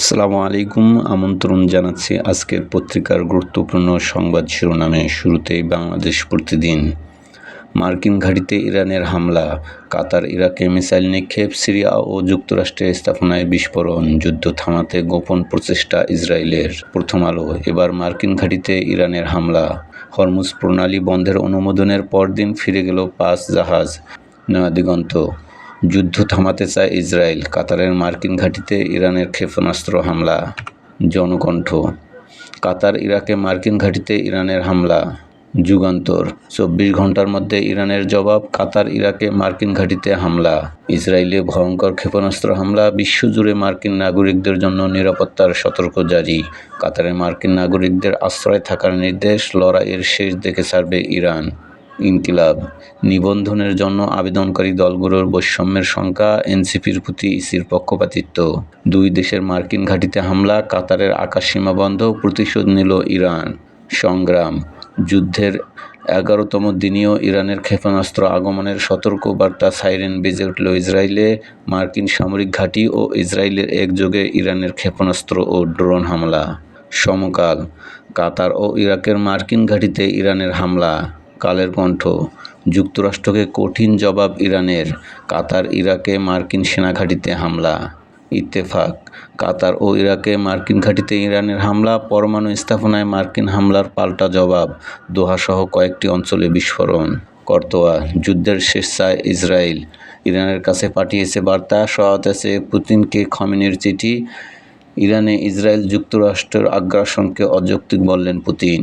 আসসালামু আলাইকুম, আমন্ত্রণ জানাচ্ছি আজকের পত্রিকার গুরুত্বপূর্ণ সংবাদ শিরোনামে শুরুতেই বাংলাদেশ প্রতিদিন। মার্কিন ঘাঁটিতে ইরানের হামলা, কাতার ইরাকে মিসাইল নিক্ষেপ, সিরিয়া ও যুক্তরাষ্ট্রের স্থাপনায় বিস্ফোরণ, যুদ্ধ থামাতে গোপন প্রচেষ্টা ইসরায়েলের। প্রথম আলো, এবার মার্কিন ঘাঁটিতে ইরানের হামলা। হরমুজ প্রণালী বন্ধের অনুমোদনের পরদিন ফিরে গেল পাঁচ জাহাজ। নয়াদিগন্ত যুদ্ধ থামাতে চায় ইসরায়েল। কাতারের মার্কিন ঘাঁটিতে ইরানের ক্ষেপণাস্ত্র হামলা, জনকণ্ঠ। কাতার ইরাকে মার্কিন ঘাঁটিতে ইরানের হামলা, যুগান্তর। চব্বিশ ঘণ্টার মধ্যে ইরানের জবাব, কাতার ইরাকে মার্কিন ঘাঁটিতে হামলা। ইসরায়েলে ভয়ঙ্কর ক্ষেপণাস্ত্র হামলা, বিশ্বজুড়ে মার্কিন নাগরিকদের জন্য নিরাপত্তার সতর্ক জারি। কাতারে মার্কিন নাগরিকদের আশ্রয় থাকার নির্দেশ লড়াইয়ের শেষ দেখে ছাড়বে ইরান। ইনকিলাব। নিবন্ধনের জন্য আবেদনকারী দলগুলোর বৈষম্যের সংখ্যা এনসিপির প্রতি ইসির পক্ষপাতিত্ব। দুই দেশের মার্কিন ঘাঁটিতে হামলা, কাতারের আকাশসীমা বন্ধ, প্রতিশোধ নিল ইরান। সংগ্রাম। যুদ্ধের এগারোতম দিনেও ইরানের ক্ষেপণাস্ত্র আগমনের সতর্ক বার্তা সাইরেন বেজে উঠল ইসরায়েলে। মার্কিন সামরিক ঘাঁটি ও ইসরায়েলের একযোগে ইরানের ক্ষেপণাস্ত্র ও ড্রোন হামলা। সমকাল। কাতার ও ইরাকের মার্কিন ঘাঁটিতে ইরানের হামলা। কালের কণ্ঠ। যুক্তরাষ্ট্রকে কঠিন জবাব ইরানের। কাতার, ইরাকে মার্কিন সেনা ঘাঁটিতে হামলা। ইত্তেফাক, কাতার ও ইরাকে মার্কিন ঘাঁটিতে ইরানের হামলা, পরমাণু স্থাপনায় মার্কিন হামলার পাল্টা জবাব, দোহাসহ কয়েকটি অঞ্চলে বিস্ফোরণ। কর্তোয়া, যুদ্ধের শেষ চায় ইসরায়েল, ইরানের কাছে পাঠিয়েছে বার্তা সহায়তা পুতিনকে খমিনের চিঠি, ইরানে ইসরায়েল যুক্তরাষ্ট্রের আগ্রাসনকে অযৌক্তিক বললেন পুতিন।